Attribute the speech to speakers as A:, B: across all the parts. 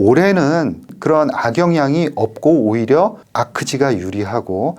A: 올해는 그런 악영향이 없고 오히려 아크지가 유리하고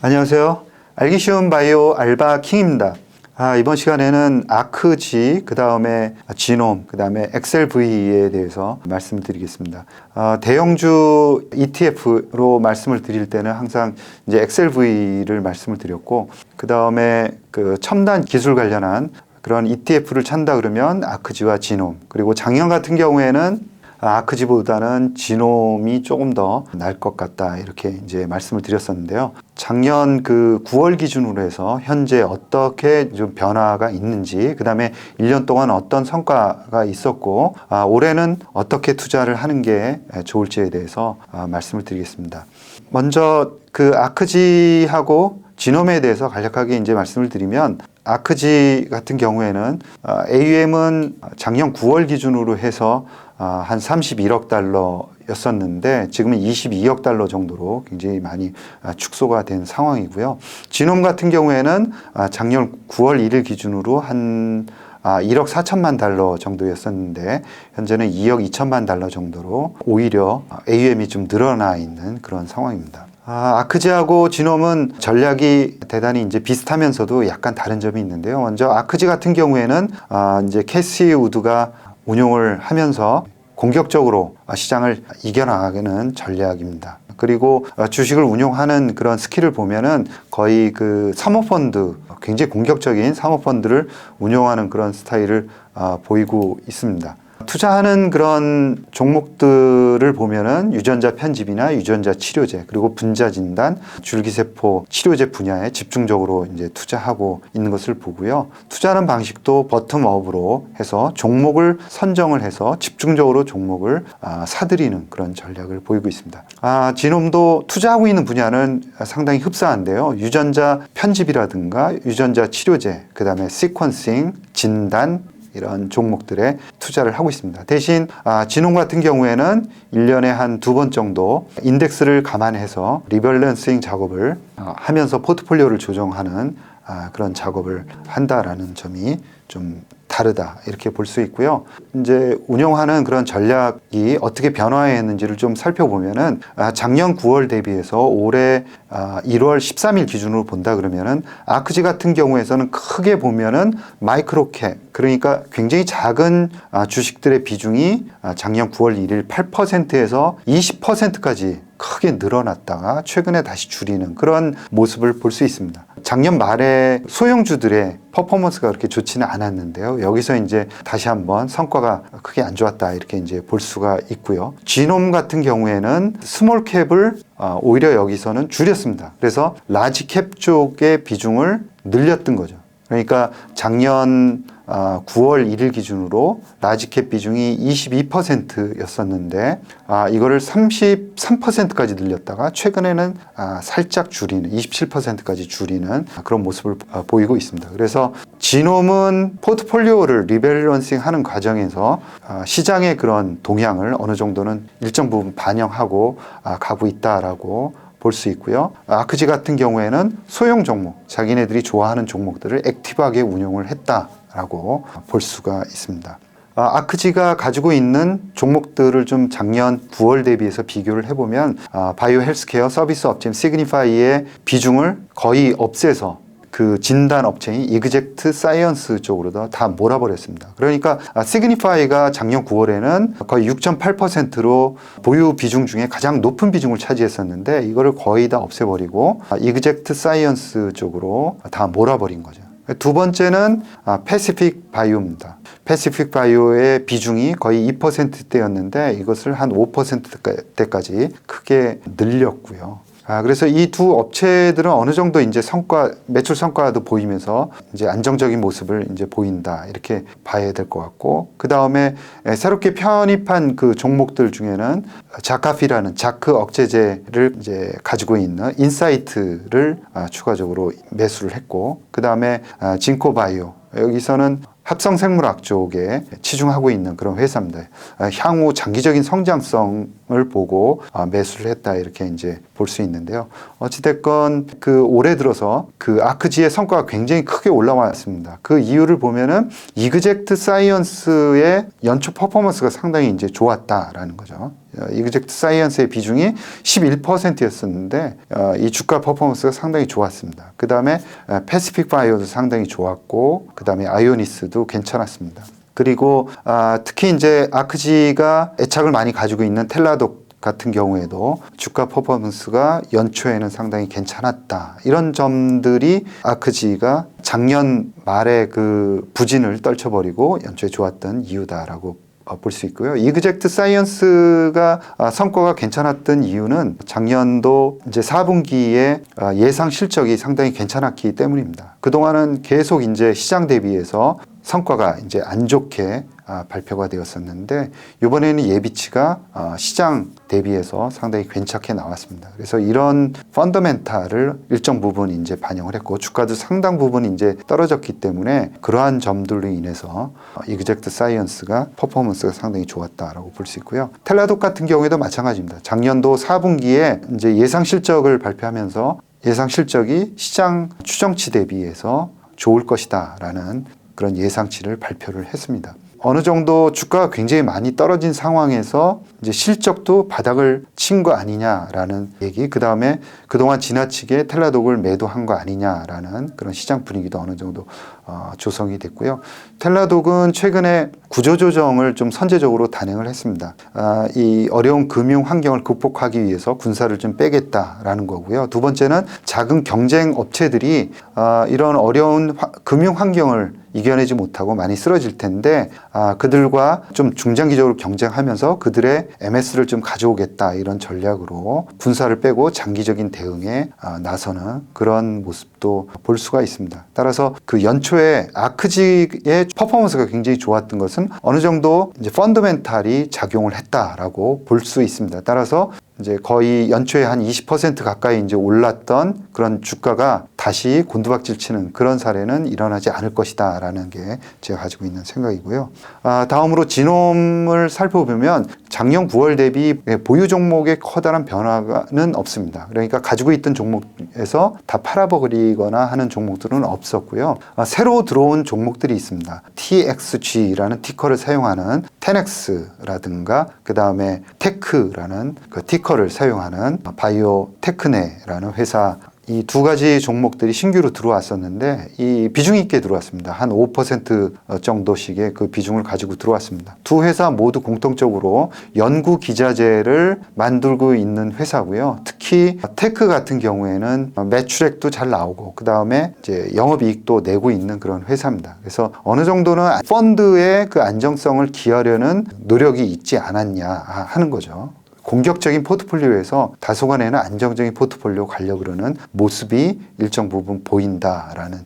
A: 안녕하세요. 알기 쉬운 바이오 알바 킹입니다. 아, 이번 시간에는 아크지, 그 다음에 지놈, 그 다음에 엑셀V에 대해서 말씀을 드리겠습니다. 아, 대형주 ETF로 말씀을 드릴 때는 항상 이제 엑셀V를 말씀을 드렸고, 그 다음에 그 첨단 기술 관련한 그런 ETF를 찬다 그러면 아크지와 지놈, 그리고 작년 같은 경우에는 아크지보다는 지놈이 조금 더 나을 것 같다 이렇게 이제 말씀을 드렸었는데요. 작년 그 9월 기준으로 해서 현재 어떻게 좀 변화가 있는지 그 다음에 1년 동안 어떤 성과가 있었고 아, 올해는 어떻게 투자를 하는 게 좋을지에 대해서 아, 말씀을 드리겠습니다. 먼저 그 아크지하고 지놈에 대해서 간략하게 이제 말씀을 드리면 아크지 같은 경우에는 아, AUM은 작년 9월 기준으로 해서 아, 한 31억 달러였었는데 지금은 22억 달러 정도로 굉장히 많이 아, 축소가 된 상황이고요. 진홈 같은 경우에는 아, 작년 9월 1일 기준으로 한 1억 4천만 달러 정도였었는데 현재는 2억 2천만 달러 정도로 오히려 AUM이 좀 늘어나 있는 그런 상황입니다. 아, 아크지하고 지놈은 전략이 대단히 이제 비슷하면서도 약간 다른 점이 있는데요. 먼저 아크지 같은 경우에는 아, 이제 캐시 우드가 운용을 하면서 공격적으로 시장을 이겨나가는 전략입니다. 그리고 주식을 운용하는 그런 스킬을 보면은 거의 그 사모펀드 굉장히 공격적인 사모펀드를 운용하는 그런 스타일을 아, 보이고 있습니다. 투자하는 그런 종목들을 보면은 유전자 편집이나 유전자 치료제 그리고 분자 진단, 줄기세포 치료제 분야에 집중적으로 이제 투자하고 있는 것을 보고요. 투자하는 방식도 버텀업으로 해서 종목을 선정을 해서 집중적으로 종목을 아, 사들이는 그런 전략을 보이고 있습니다. 아, 지놈도 투자하고 있는 분야는 상당히 흡사한데요. 유전자 편집이라든가 유전자 치료제, 그 다음에 시퀀싱, 진단, 이런 종목들에 투자를 하고 있습니다. 대신 아, 진홍 같은 경우에는 1년에 한 두 번 정도 인덱스를 감안해서 리밸런싱 작업을 어, 하면서 포트폴리오를 조정하는 아, 그런 작업을 한다라는 점이 좀 다르다 이렇게 볼 수 있고요. 이제 운영하는 그런 전략이 어떻게 변화했는지를 좀 살펴보면은 아, 작년 9월 대비해서 올해 1월 아, 13일 기준으로 본다 그러면은 아크지 같은 경우에서는 크게 보면은 마이크로캡 그러니까 굉장히 작은 아, 주식들의 비중이 작년 9월 1일 8%에서 20%까지 크게 늘어났다가 최근에 다시 줄이는 그런 모습을 볼 수 있습니다. 작년 말에 소형주들의 퍼포먼스가 그렇게 좋지는 않았는데요. 여기서 이제 다시 한번 성과가 크게 안 좋았다 이렇게 이제 볼 수가 있고요. 지놈 같은 경우에는 스몰 캡을 어, 오히려 여기서는 줄였습니다. 그래서 라지 캡 쪽의 비중을 늘렸던 거죠. 그러니까 작년 9월 아, 1일 기준으로 라지캡 비중이 22%였었는데 아, 이거를 33%까지 늘렸다가 최근에는 아, 살짝 줄이는 27%까지 줄이는 그런 모습을 아, 보이고 있습니다. 그래서 지놈은 포트폴리오를 리밸런싱 하는 과정에서 아, 시장의 그런 동향을 어느 정도는 일정 부분 반영하고 아, 가고 있다라고 볼수 있고요. 아크지 같은 경우에는 소형 종목, 자기네들이 좋아하는 종목들을 액티브하게 운용을 했다. 라고 볼 수가 있습니다. 아, 아크지가 가지고 있는 종목들을 좀 작년 9월 대비해서 비교를 해보면 아, 바이오 헬스케어 서비스 업체 시그니파이의 비중을 거의 없애서 그 진단 업체인 이그젝트 사이언스 쪽으로 다 몰아버렸습니다. 그러니까 아, 시그니파이가 작년 9월에는 거의 6.8%로 보유 비중 중에 가장 높은 비중을 차지했었는데 이거를 거의 다 없애버리고 아, 이그젝트 사이언스 쪽으로 다 몰아버린 거죠. 두 번째는 아, 패시픽 바이오입니다. 패시픽 바이오의 비중이 거의 2%대였는데 이것을 한 5%대까지 크게 늘렸고요. 아, 그래서 이 두 업체들은 어느 정도 이제 성과, 매출 성과도 보이면서 이제 안정적인 모습을 이제 보인다. 이렇게 봐야 될 것 같고, 그 다음에 새롭게 편입한 그 종목들 중에는 자카피라는 자크 억제제를 이제 가지고 있는 인사이트를 아, 추가적으로 매수를 했고, 그 다음에 아, 진코바이오. 여기서는 합성 생물학 쪽에 치중하고 있는 그런 회사입니다. 아, 향후 장기적인 성장성을 보고 아, 매수를 했다 이렇게 이제 볼 수 있는데요. 어찌됐건 그 올해 들어서 그 아크지의 성과가 굉장히 크게 올라왔습니다. 그 이유를 보면은 이그젝트 사이언스의 연초 퍼포먼스가 상당히 이제 좋았다라는 거죠. 어, 이그젝트 사이언스의 비중이 11%였었는데 어, 이 주가 퍼포먼스가 상당히 좋았습니다. 그 다음에 패시픽 바이오도 상당히 좋았고 그 다음에 아이오니스도 괜찮았습니다. 그리고 아, 특히 이제 아크지가 애착을 많이 가지고 있는 텔라독 같은 경우에도 주가 퍼포먼스가 연초에는 상당히 괜찮았다. 이런 점들이 아크지가 작년 말에 그 부진을 떨쳐버리고 연초에 좋았던 이유다라고 어, 볼 수 있고요. 이그젝트 사이언스가 아, 성과가 괜찮았던 이유는 작년도 이제 4분기에 아, 예상 실적이 상당히 괜찮았기 때문입니다. 그동안은 계속 이제 시장 대비해서 성과가 이제 안 좋게 아, 발표가 되었었는데 이번에는 예비치가 아, 시장 대비해서 상당히 괜찮게 나왔습니다. 그래서 이런 펀더멘탈을 일정 부분 이제 반영을 했고 주가도 상당 부분 이제 떨어졌기 때문에 그러한 점들로 인해서 어, 이그젝트 사이언스가 퍼포먼스가 상당히 좋았다라고 볼 수 있고요. 텔라독 같은 경우에도 마찬가지입니다. 작년도 4분기에 이제 예상 실적을 발표하면서 예상 실적이 시장 추정치 대비해서 좋을 것이다라는 그런 예상치를 발표를 했습니다. 어느 정도 주가가 굉장히 많이 떨어진 상황에서 이제 실적도 바닥을 친 거 아니냐라는 얘기, 그 다음에 그동안 지나치게 텔라독을 매도한 거 아니냐라는 그런 시장 분위기도 어느 정도 어, 조성이 됐고요. 텔라독은 최근에 구조조정을 좀 선제적으로 단행을 했습니다. 아, 이 어려운 금융 환경을 극복하기 위해서 군사를 좀 빼겠다라는 거고요. 두 번째는 작은 경쟁 업체들이 아, 이런 어려운 화, 금융 환경을 이겨내지 못하고 많이 쓰러질 텐데 아, 그들과 좀 중장기적으로 경쟁하면서 그들의 MS를 좀 가져오겠다 이런 전략으로 군사를 빼고 장기적인 대응에 아, 나서는 그런 모습도 볼 수가 있습니다. 따라서 그 연초에 아크지의 퍼포먼스가 굉장히 좋았던 것은 어느 정도 이제 펀더멘탈이 작용을 했다라고 볼 수 있습니다. 따라서 이제 거의 연초에 한 20% 가까이 이제 올랐던 그런 주가가 다시 곤두박질 치는 그런 사례는 일어나지 않을 것이다 라는 게 제가 가지고 있는 생각이고요. 아, 다음으로 지놈을 살펴보면 작년 9월 대비 보유 종목의 커다란 변화는 없습니다. 그러니까 가지고 있던 종목에서 다 팔아버리거나 하는 종목들은 없었고요. 아, 새로 들어온 종목들이 있습니다. TXG라는 티커를 사용하는 테넥스라든가 그 다음에 테크라는 그 티커 를 사용하는 바이오 테크네라는 회사 이 두 가지 종목들이 신규로 들어왔었는데 이 비중 있게 들어왔습니다. 한 5% 정도씩의 그 비중을 가지고 들어왔습니다. 두 회사 모두 공통적으로 연구 기자재를 만들고 있는 회사고요. 특히 테크 같은 경우에는 매출액도 잘 나오고 그 다음에 이제 영업이익도 내고 있는 그런 회사입니다. 그래서 어느 정도는 펀드의 그 안정성을 기하려는 노력이 있지 않았냐 하는 거죠. 공격적인 포트폴리오에서 다소간에는 안정적인 포트폴리오 가려고 그러는 모습이 일정 부분 보인다라는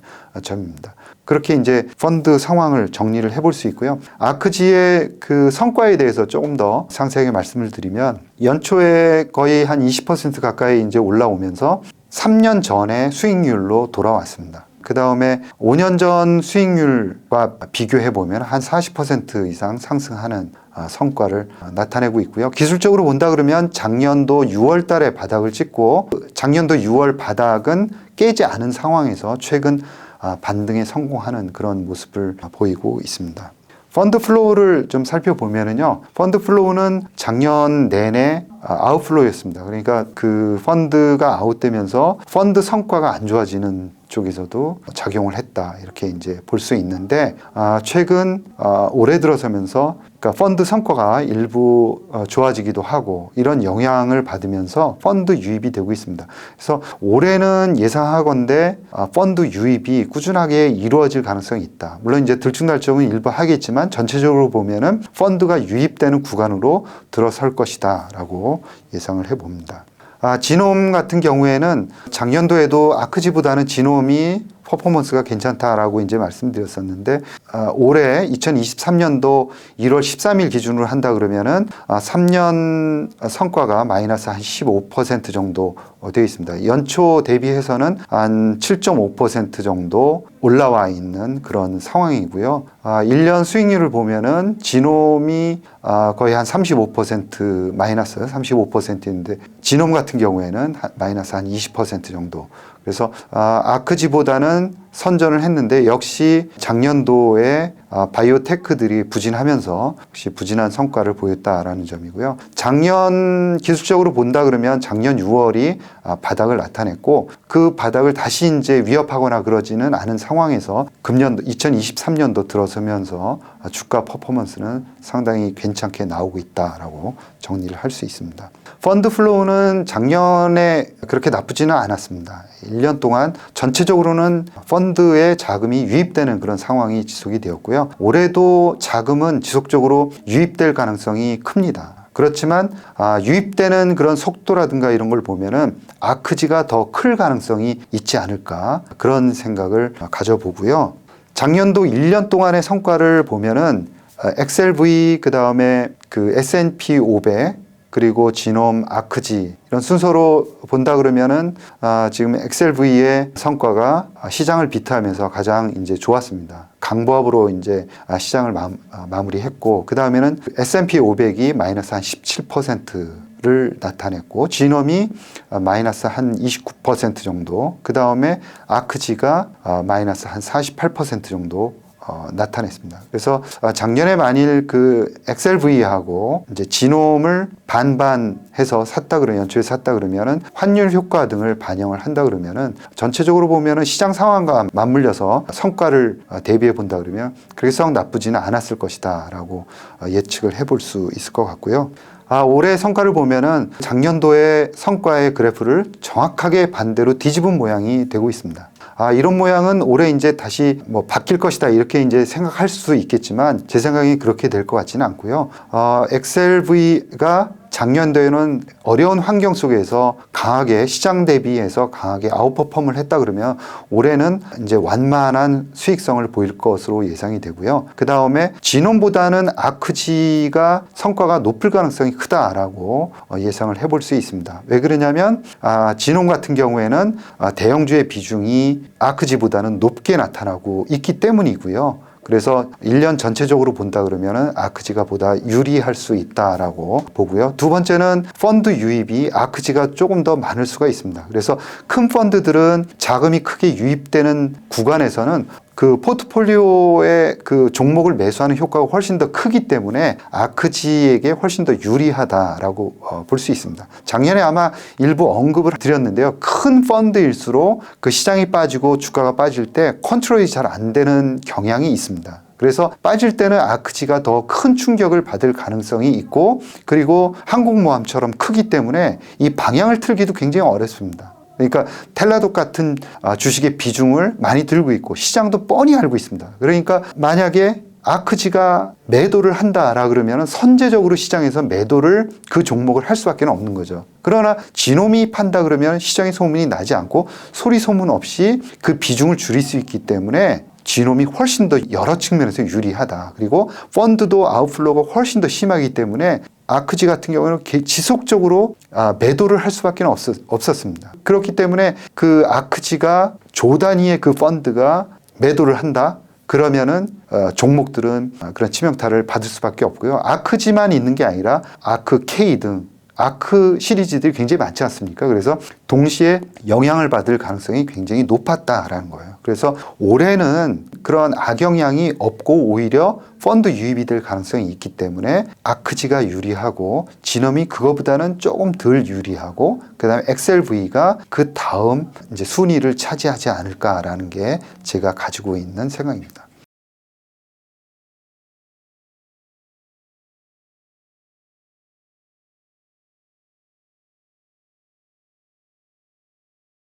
A: 점입니다. 그렇게 이제 펀드 상황을 정리를 해볼 수 있고요. 아크지의 그 성과에 대해서 조금 더 상세하게 말씀을 드리면 연초에 거의 한 20% 가까이 이제 올라오면서 3년 전의 수익률로 돌아왔습니다. 그 다음에 5년 전 수익률과 비교해 보면 한 40% 이상 상승하는 아, 성과를 나타내고 있고요. 기술적으로 본다 그러면 작년도 6월 달에 바닥을 찍고 작년도 6월 바닥은 깨지 않은 상황에서 최근 아, 반등에 성공하는 그런 모습을 보이고 있습니다. 펀드 플로우를 좀 살펴보면은요, 펀드 플로우는 작년 내내 아, 아웃플로우였습니다. 그러니까 그 펀드가 아웃되면서 펀드 성과가 안 좋아지는 쪽에서도 작용을 했다 이렇게 이제 볼 수 있는데 아, 최근 아, 올해 들어서면서 그러니까 펀드 성과가 일부 어, 좋아지기도 하고 이런 영향을 받으면서 펀드 유입이 되고 있습니다. 그래서 올해는 예상하건대 아, 펀드 유입이 꾸준하게 이루어질 가능성이 있다. 물론 이제 들쭉날쭉은 일부 하겠지만 전체적으로 보면은 펀드가 유입되는 구간으로 들어설 것이다라고 예상을 해봅니다. 아, 지놈 같은 경우에는 작년도에도 아크지보다는 지놈이 퍼포먼스가 괜찮다라고 이제 말씀드렸었는데 아, 올해 2023년도 1월 13일 기준으로 한다 그러면은 아, 3년 성과가 마이너스 한 15% 정도 어, 되어 있습니다. 연초 대비해서는 한 7.5% 정도 올라와 있는 그런 상황이고요. 아, 1년 수익률을 보면은 지놈이 아, 거의 한 35% 마이너스 35%인데 지놈 같은 경우에는 한- 마이너스 한 20% 정도. 그래서 아, 아크지보다는 선전을 했는데 역시 작년도에 아, 바이오테크들이 부진하면서 역시 부진한 성과를 보였다라는 점이고요. 작년 기술적으로 본다 그러면 작년 6월이 아, 바닥을 나타냈고 그 바닥을 다시 이제 위협하거나 그러지는 않은 상황에서 금년도 2023년도 들어서면서 아, 주가 퍼포먼스는 상당히 괜찮게 나오고 있다라고 정리를 할 수 있습니다. 펀드 플로우는 작년에 그렇게 나쁘지는 않았습니다. 1년 동안 전체적으로는 펀드에 자금이 유입되는 그런 상황이 지속이 되었고요. 올해도 자금은 지속적으로 유입될 가능성이 큽니다. 그렇지만 아, 유입되는 그런 속도라든가 이런 걸 보면은 아크지가 더 클 가능성이 있지 않을까 그런 생각을 가져보고요. 작년도 1년 동안의 성과를 보면은 어, XLV 그 다음에 그 S&P 500 그리고 지놈, 아크지 이런 순서로 본다 그러면은 아, 지금 XLV의 성과가 시장을 비트하면서 가장 이제 좋았습니다. 강보합으로 이제 아, 시장을 마, 아, 마무리했고 그 다음에는 S&P 500이 마이너스 한 17%를 나타냈고 지놈이 아, 마이너스 한 29% 정도 그 다음에 아크지가 아, 마이너스 한 48% 정도 어, 나타냈습니다. 그래서 어, 작년에 만일 그 XLV하고 이제 지놈을 반반해서 샀다 그러면 연초에 샀다 그러면은 환율 효과 등을 반영을 한다 그러면은 전체적으로 보면은 시장 상황과 맞물려서 성과를 어, 대비해 본다 그러면 그렇게 썩 나쁘지는 않았을 것이다라고 어, 예측을 해볼 수 있을 것 같고요. 아, 올해 성과를 보면은 작년도의 성과의 그래프를 정확하게 반대로 뒤집은 모양이 되고 있습니다. 아, 이런 모양은 올해 이제 다시 뭐 바뀔 것이다 이렇게 이제 생각할 수 있겠지만 제 생각이 그렇게 될 것 같지는 않고요. 어, XLV가 작년도에는 어려운 환경 속에서 강하게 시장 대비해서 강하게 아웃퍼폼을 했다 그러면 올해는 이제 완만한 수익성을 보일 것으로 예상이 되고요. 그 다음에 진원보다는 아크지가 성과가 높을 가능성이 크다라고 어, 예상을 해볼 수 있습니다. 왜 그러냐면 아, 진원 같은 경우에는 아, 대형주의 비중이 아크지보다는 높게 나타나고 있기 때문이고요. 그래서 1년 전체적으로 본다 그러면은 아크지가 보다 유리할 수 있다라고 보고요. 두 번째는 펀드 유입이 아크지가 조금 더 많을 수가 있습니다. 그래서 큰 펀드들은 자금이 크게 유입되는 구간에서는 그 포트폴리오의 그 종목을 매수하는 효과가 훨씬 더 크기 때문에 아크지에게 훨씬 더 유리하다라고 어, 볼 수 있습니다. 작년에 아마 일부 언급을 드렸는데요. 큰 펀드일수록 그 시장이 빠지고 주가가 빠질 때 컨트롤이 잘 안 되는 경향이 있습니다. 그래서 빠질 때는 아크지가 더 큰 충격을 받을 가능성이 있고 그리고 항공모함처럼 크기 때문에 이 방향을 틀기도 굉장히 어렵습니다. 그러니까 텔라독 같은 아, 주식의 비중을 많이 들고 있고 시장도 뻔히 알고 있습니다. 그러니까 만약에 아크지가 매도를 한다라 그러면 선제적으로 시장에서 매도를 그 종목을 할 수밖에 없는 거죠. 그러나 지놈이 판다 그러면 시장의 소문이 나지 않고 소리 소문 없이 그 비중을 줄일 수 있기 때문에 지놈이 훨씬 더 여러 측면에서 유리하다. 그리고 펀드도 아웃플로우가 훨씬 더 심하기 때문에 아크지 같은 경우는 개- 지속적으로 아, 매도를 할 수밖에 없었, 없었습니다. 그렇기 때문에 그 아크지가 조 단위의 그 펀드가 매도를 한다. 그러면은 어, 종목들은 어, 그런 치명타를 받을 수밖에 없고요. 아크지만 있는 게 아니라 아크 K 등 아크 시리즈들이 굉장히 많지 않습니까? 그래서 동시에 영향을 받을 가능성이 굉장히 높았다라는 거예요. 그래서 올해는 그런 악영향이 없고 오히려 펀드 유입이 될 가능성이 있기 때문에 아크지가 유리하고 진엄이 그거보다는 조금 덜 유리하고 그다음에 XLV가 그 다음 이제 순위를 차지하지 않을까라는 게 제가 가지고 있는 생각입니다.